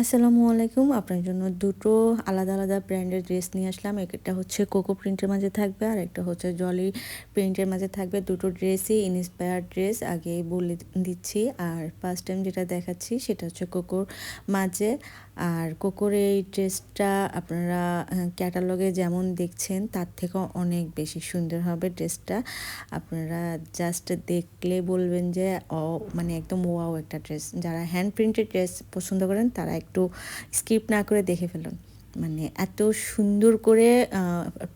আসসালামু আলাইকুম। আপনার জন্য দুটো আলাদা আলাদা ব্র্যান্ডের ড্রেস নিয়ে আসলাম। একটা হচ্ছে কোকো প্রিন্টের মাঝে থাকবে আর একটা হচ্ছে জলি প্রিন্টের মাঝে থাকবে। দুটো ড্রেসই ইন্সপায়ার ড্রেস আগে বলে দিচ্ছি। আর ফার্স্ট টাইম যেটা দেখাচ্ছি সেটা হচ্ছে কোকোর মাঝে। আর কোকোর এই ড্রেসটা আপনারা ক্যাটালগে যেমন দেখছেন, তার থেকেও অনেক বেশি সুন্দর হবে ড্রেসটা আপনারা জাস্ট দেখলে বলবেন যে ও মানে একদম ওয়াও একটা ড্রেস যারা হ্যান্ড প্রিন্টেড ড্রেস পছন্দ করেন, তারা একটু স্কিপ না করে দেখে ফেলুন। মানে এত সুন্দর করে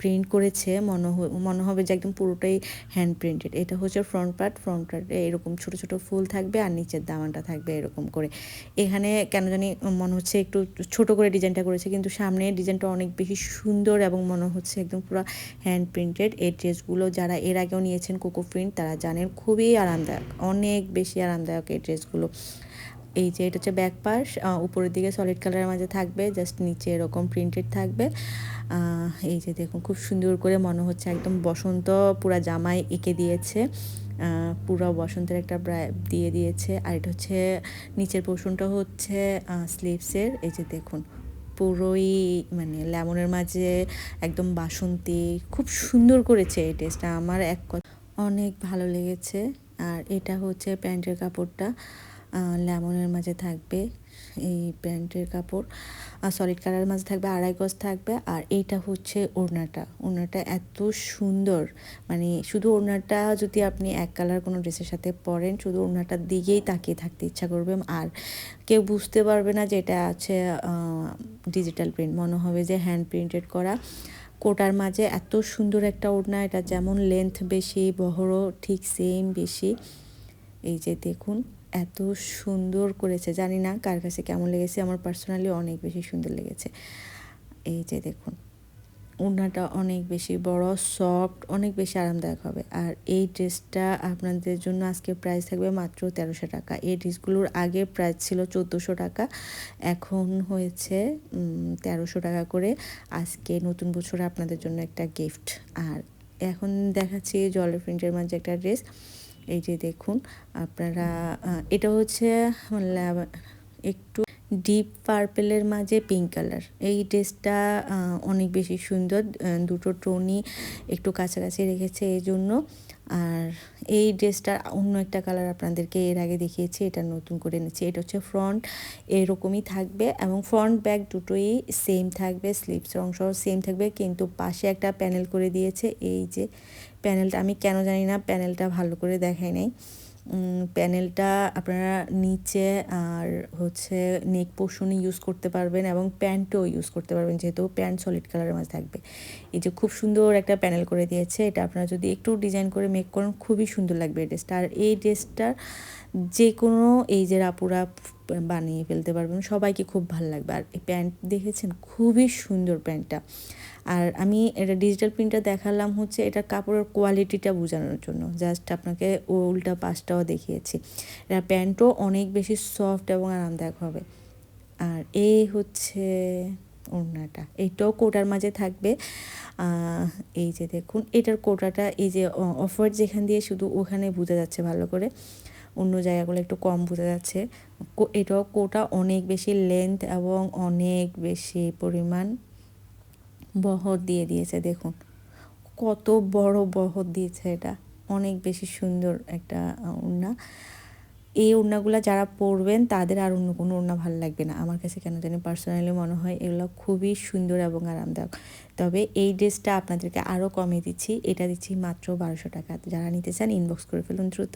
প্রিন্ট করেছে মনে মনে হবে যে একদম পুরোটাই হ্যান্ড প্রিন্টেড এটা হচ্ছে ফ্রন্ট পার্ট ফ্রন্ট পার্টে এরকম ছোট ছোট ফুল থাকবে আর নিচের দামানটা থাকবে এরকম করে। এখানে কেন জানি মনে হচ্ছে একটু ছোট করে ডিজাইনটা করেছে, কিন্তু সামনে ডিজাইনটা অনেক বেশি সুন্দর এবং মনে হচ্ছে একদম পুরো হ্যান্ড প্রিন্টেড এই ড্রেসগুলো যারা এর আগেও নিয়েছেন কোকো প্রিন্ট তারা জানেন খুবই আরামদায়ক, অনেক বেশি আরামদায়ক এই ড্রেসগুলো। এই যে এটা হচ্ছে ব্যাক পাশ উপরের দিকে সলিড কালারের মাঝে থাকবে জাস্ট নিচে এরকম প্রিন্টেড থাকবে। এই যে দেখুন, খুব সুন্দর করে মনে হচ্ছে একদম বসন্ত, পুরা জামায় এঁকে দিয়েছে। পুরো বসন্তের একটা দিয়ে দিয়েছে। আর এটা হচ্ছে নিচের পোর্শনটা হচ্ছে স্লিভসের এই যে দেখুন, পুরোই মানে লেমনের মাঝে একদম বাসন্তী, খুব সুন্দর করেছে এই টেস্টটা আমার এক অনেক ভালো লেগেছে। আর এটা হচ্ছে প্যান্টের কাপড়টা। লেমনের মাঝে থাকবে, এই প্যান্টের কাপড়, আর সলিড কালারের মাঝে থাকবে আড়াই গজ থাকবে, আর এইটা হচ্ছে ওড়নাটা। ওড়নাটা এত সুন্দর মানে শুধু ওড়নাটা যদি আপনি এক কালার কোনো ড্রেসের সাথে পরেন, শুধু ওড়নাটার দিকেই তাকিয়ে থাকতে ইচ্ছা করবে, আর কেউ বুঝতে পারবে না যে এটা আছে ডিজিটাল প্রিন্ট মনে হবে যে হ্যান্ড প্রিন্টেড করা কোটার মাঝে এত সুন্দর একটা ওড়না, এটা যেমন লেন্থ বেশি, বহরও ঠিক সেম বেশি। এই যে দেখুন। এত সুন্দর করেছে। জানি না কার কাছে কেমন লেগেছে, আমার পার্সোনালি অনেক বেশি সুন্দর লেগেছে। এই যে দেখুন, ওড়নাটা অনেক বেশি বড় সফট অনেক বেশি আরামদায়ক হবে। আর এই ড্রেসটা আপনাদের জন্য আজকে প্রাইস থাকবে মাত্র তেরোশো টাকা। এই ড্রেসগুলোর আগে প্রাইস ছিল চোদ্দোশো টাকা, এখন হয়েছে তেরোশো টাকা করে। আজকে নতুন বছর আপনাদের জন্য একটা গিফট আর এখন দেখাচ্ছি জলের প্রিন্টের মাঝে একটা ড্রেস এই যে দেখুন, আপনারা এটা হচ্ছে একটু ডিপ পার্পেলের মাঝে পিঙ্ক কালার। এই ড্রেসটা অনেক বেশি সুন্দর দুটো টোনই একটু কাছাকাছি রেখেছে এই জন্য আর এই ড্রেসটার অন্য একটা কালার আপনাদেরকে এর আগে দেখিয়েছি, এটা নতুন করে এনেছি। এটা হচ্ছে ফ্রন্ট এরকমই থাকবে এবং ফ্রন্ট ব্যাক দুটোই সেম থাকবে স্লিপসের অংশ সেম থাকবে, কিন্তু পাশে একটা প্যানেল করে দিয়েছে। এই যে প্যানেলটা আমি কেন জানি না প্যানেলটা ভালো করে দেখাই নাই। প্যানেলটা আপনারা নিচে আর হচ্ছে নেক পোর্শনে ইউজ করতে পারবেন এবং প্যান্টও ইউজ করতে পারবেন, যেহেতু প্যান্ট সলিড কালারের মাঝে থাকবে। এই যে খুব সুন্দর একটা প্যানেল করে দিয়েছে, এটা আপনারা যদি একটু ডিজাইন করে মেক করেন, খুবই সুন্দর লাগবে এই ড্রেসটা আর এই ড্রেসটার যে কোনো এই যে আপুরা বানিয়ে ফেলতে পারবেন। সবাইকে খুব ভালো লাগবে। আর এই প্যান্ট দেখেছেন? খুবই সুন্দর প্যান্টটা। আর আমি এটা ডিজিটাল প্রিন্টটা দেখালাম হচ্ছে এটা কাপড়ের কোয়ালিটিটা বোঝানোর জন্য। জাস্ট আপনাকে উল্টা পাশটাও দেখিয়েছি। এটা প্যান্টও অনেক বেশি সফট এবং আরামদায়ক হবে। আর এই হচ্ছে ওড়নাটা। এইটাও কোটার মাঝে থাকবে। এই যে দেখুন, এটার কোটাটা, এই যে অফার যেখান দিয়ে শুধু ওখানে বোঝা যাচ্ছে ভালো করে। অন্য জায়গাগুলো একটু কম বোঝা যাচ্ছে। এটাও কোটা অনেক বেশি লেন্থ এবং অনেক বেশি পরিমাণ বহর দিয়ে দিয়েছে, দেখুন। কত বড় বহর দিয়েছে এটা। অনেক বেশি সুন্দর একটা ওড়না এই ওড়নাগুলো যারা পরবেন, তাদের আর অন্য কোনো ওড়না ভালো লাগবে না। আমার কাছে কেন জানি পার্সোনালি মনে হয় এগুলো খুবই সুন্দর এবং আরামদায়ক। তবে এই ড্রেসটা আপনাদেরকে আরও কমে দিচ্ছি। এটা দিচ্ছি মাত্র বারোশো টাকা। যারা নিতে চান ইনবক্স করে ফেলুন দ্রুত।